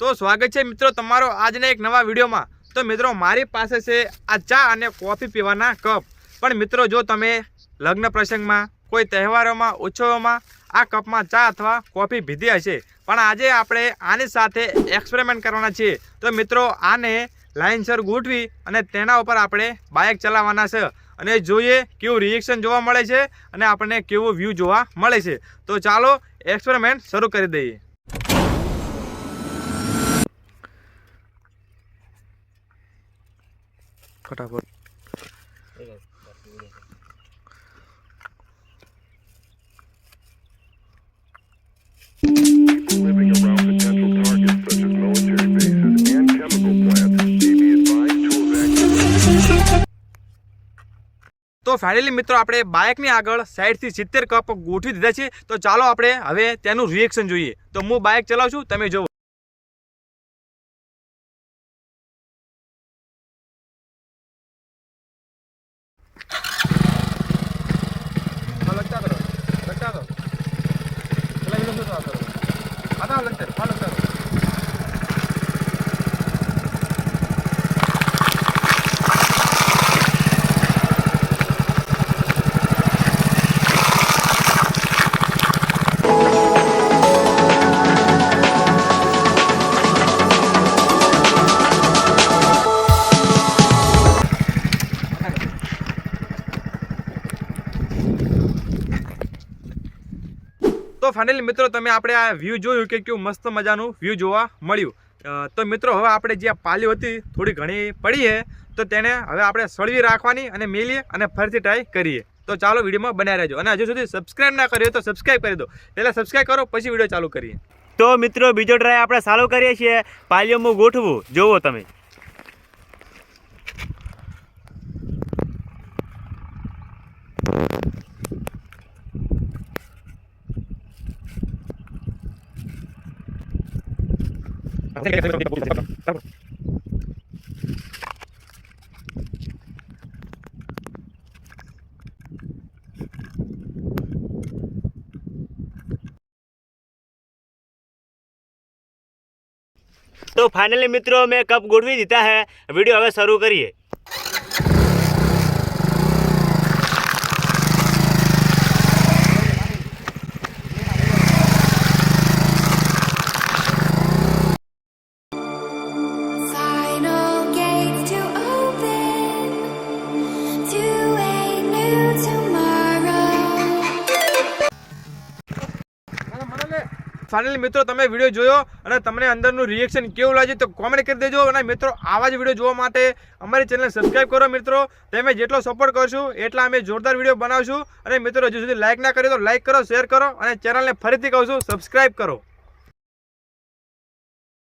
તો સ્વાગત છે મિત્રો તમારો આજના એક નવા વિડીયોમાં. તો મિત્રો, મારી પાસે છે આ ચા અને કોફી પીવાના કપ. પણ મિત્રો, જો તમે લગ્ન પ્રસંગમાં, કોઈ તહેવારોમાં, ઉત્સવોમાં આ કપમાં ચા અથવા કોફી પીધી હશે, પણ આજે આપણે આની સાથે એક્સપેરિમેન્ટ કરવાના છીએ. તો મિત્રો, આને લાઇનસર ગોઠવી અને તેના ઉપર આપણે બાઇક ચલાવવાના છે. અને જોઈએ કેવું રિએક્શન જોવા મળે છે અને આપણને કેવું વ્યૂ જોવા મળે છે. તો ચાલો એક્સપેરિમેન્ટ શરૂ કરી દઈએ. ફટાફટ living around potential targets such as military bases and chemical plants may be advised to evacuate. તો ફાઇનલી મિત્રો આપણે બાઇકની આગળ સાઈડથી સિત્તેર કપ ગોઠવી દીધા છે તો ચાલો આપણે હવે તેનું રિએક્શન જોઈએ તો હું બાઇક ચલાવું છું તમે જુઓ લગતા કરો લગતા કરો પેલા વિડિયો શરૂ કરો આના લગતા હા લગતા તો ફાઇનલી મિત્રો તમે આપણે આ વ્યૂ જોયું કે કેવું મસ્ત મજાનું વ્યૂ જોવા મળ્યું. તો મિત્રો હવે આપણે જે પાલી હતી થોડી ઘણી પડી છે, તો તેને હવે આપણે સળવી રાખવાની અને મેલીએ અને ફરીથી ટ્રાય કરીએ. તો ચાલો વિડીયોમાં બનાવી રહેજો. અને હજુ સુધી સબસ્ક્રાઈબ ના કર્યો તો સબસ્ક્રાઈબ કરી દો. પહેલાં સબસ્ક્રાઇબ કરો, પછી વીડિયો ચાલુ કરીએ. તો મિત્રો, બીજો ટ્રાય આપણે ચાલુ કરીએ છીએ. પાલીઓમાં ગોઠવું. જોવો તમે. તો ફાઇનલી મિત્રો મેં કપ ગોઠવી દીધા હે વીડિયો હવે શરૂ કરીએ ફાઇનલી મિત્રો, તમે વીડિયો જોયો અને તમને અંદરનું રિએક્શન કેવું લાગ્યું તો કોમેન્ટ કરી દેજો. અને મિત્રો, આવા જ વીડિયો જોવા માટે અમારી ચેનલ સબસ્ક્રાઈબ કરો મિત્રો. તમે જેટલો સપોર્ટ કરશું, એટલા અમે જોરદાર વીડિયો બનાવશું. અને મિત્રો, હજુ સુધી લાઇક ના કર્યો તો લાઇક કરો શેર કરો અને ચેનલને ફરીથી કહું છું સબસ્ક્રાઇબ કરો.